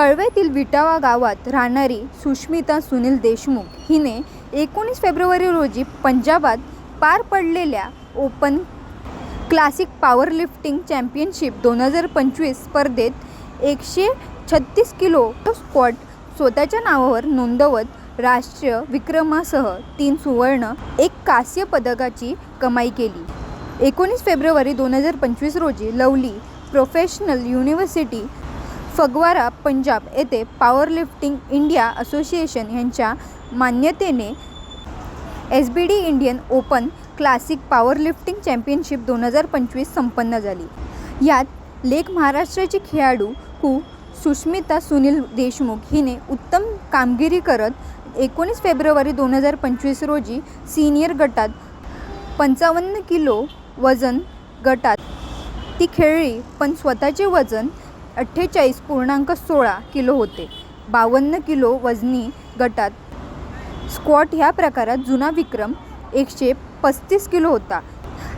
कळवेतील विटावा गावात राहणारी सुष्मिता सुनील देशमुख हिने एकोणीस फेब्रुवारी रोजी पंजाबात पार पडलेल्या ओपन क्लासिक पॉवरलिफ्टिंग चॅम्पियनशिप दोन हजार पंचवीस स्पर्धेत एकशे छत्तीस किलो स्पॉट स्वतःच्या नावावर नोंदवत राष्ट्रीय विक्रमासह तीन सुवर्ण एक कांस्य पदकाची कमाई केली. एकोणीस फेब्रुवारी दोन हजार पंचवीस रोजी lovely professional university Phagwara Punjab येथे पॉवरलिफ्टिंग इंडिया असोसिएशन यांच्या मान्यतेने S B D Indian open classic powerlifting championship दोन हजार पंचवीस संपन्न झाली. यात लेख महाराष्ट्राची खेळाडू कु. सुष्मिता सुनील देशमुख हिने उत्तम कामगिरी करत एकोणीस फेब्रुवारी दोन हजार पंचवीस रोजी सिनियर गटात पंचावन्न किलो वजन गटात ती खेळली पण स्वतःचे वजन अठ्ठेचाळीस पूर्णांक सोळा किलो होते. बावन्न किलो वजनी गटात. स्क्वॉट ह्या प्रकारात जुना विक्रम एकशे पस्तीस किलो होता.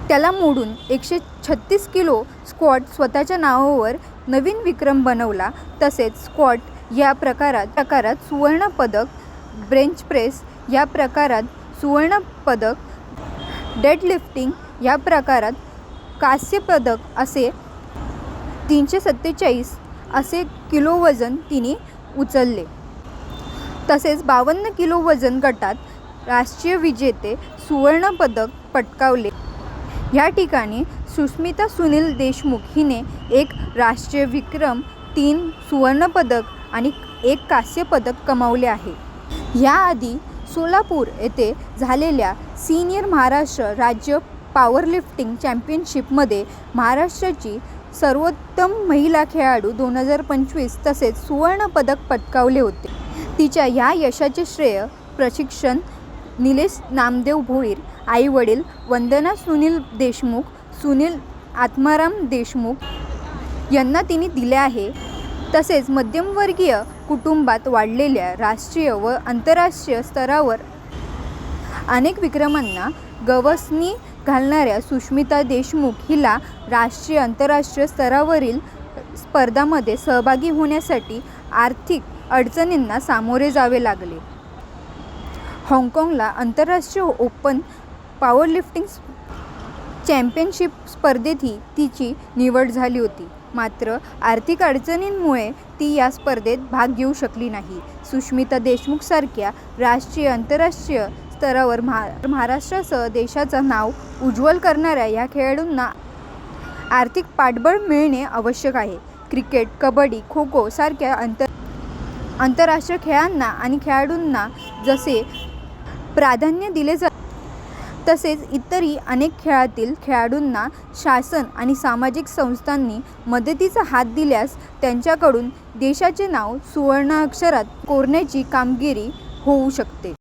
त्याला मोडून एकशे छत्तीस किलो स्क्वॉट स्वतःच्या नावावर नवीन विक्रम बनवला. तसेच स्क्वॉट या प्रकारात प्रकारात सुवर्णपदक ब्रेंच प्रेस या प्रकारात सुवर्णपदक डेडलिफ्टिंग या प्रकारात कांस्यपदक असे तीनशे सत्तेचाळीस असे किलो वजन तिने उचलले. तसेच बावन्न किलो वजन गटात राष्ट्रीय विजेते सुवर्णपदक पटकावले. या ठिकाणी सुष्मिता सुनील देशमुख हिने एक राष्ट्रीय विक्रम तीन सुवर्णपदक आणि एक कांस्य पदक कमावले आहे. याआधी सोलापूर येथे झालेल्या सिनियर महाराष्ट्र राज्य पॉवरलिफ्टिंग चॅम्पियनशिपमध्ये महाराष्ट्राची सर्वोत्तम महिला खेळाडू दोन हजार पंचवीस तसेच सुवर्णपदक पटकावले होते. तिच्या या यशाचे श्रेय प्रशिक्षण निलेश नामदेव भोईर आईवडील वंदना सुनील देशमुख सुनील आत्माराम देशमुख यांना तिने दिले आहे. तसेच मध्यमवर्गीय कुटुंबात वाढलेल्या राष्ट्रीय व आंतरराष्ट्रीय स्तरावर अनेक विक्रमांना गवसणी घालणाऱ्या सुष्मिता देशमुख हिला राष्ट्रीय आंतरराष्ट्रीय स्तरावरील स्पर्धामध्ये सहभागी होण्यासाठी आर्थिक अडचणींना सामोरे जावे लागले. हाँगकाँगला आंतरराष्ट्रीय ओपन पॉवरलिफ्टिंग चॅम्पियनशिप स्पर्धेतही तिची निवड झाली होती. मात्र आर्थिक अडचणींमुळे ती या स्पर्धेत भाग घेऊ शकली नाही. सुष्मिता देशमुखसारख्या राष्ट्रीय आंतरराष्ट्रीय स्तरावर महा महाराष्ट्रासह देशाचं नाव उज्ज्वल करणाऱ्या या खेळाडूंना आर्थिक पाठबळ मिळणे आवश्यक आहे. क्रिकेट कबड्डी खो खो सारख्या आंतर आंतरराष्ट्रीय खेळांना आणि खेळाडूंना जसे प्राधान्य दिले जा तसेच इतरही अनेक खेळातील खेळाडूंना शासन आणि सामाजिक संस्थांनी मदतीचा हात दिल्यास त्यांच्याकडून देशाचे नाव सुवर्णाक्षरात कोरण्याची कामगिरी होऊ शकते.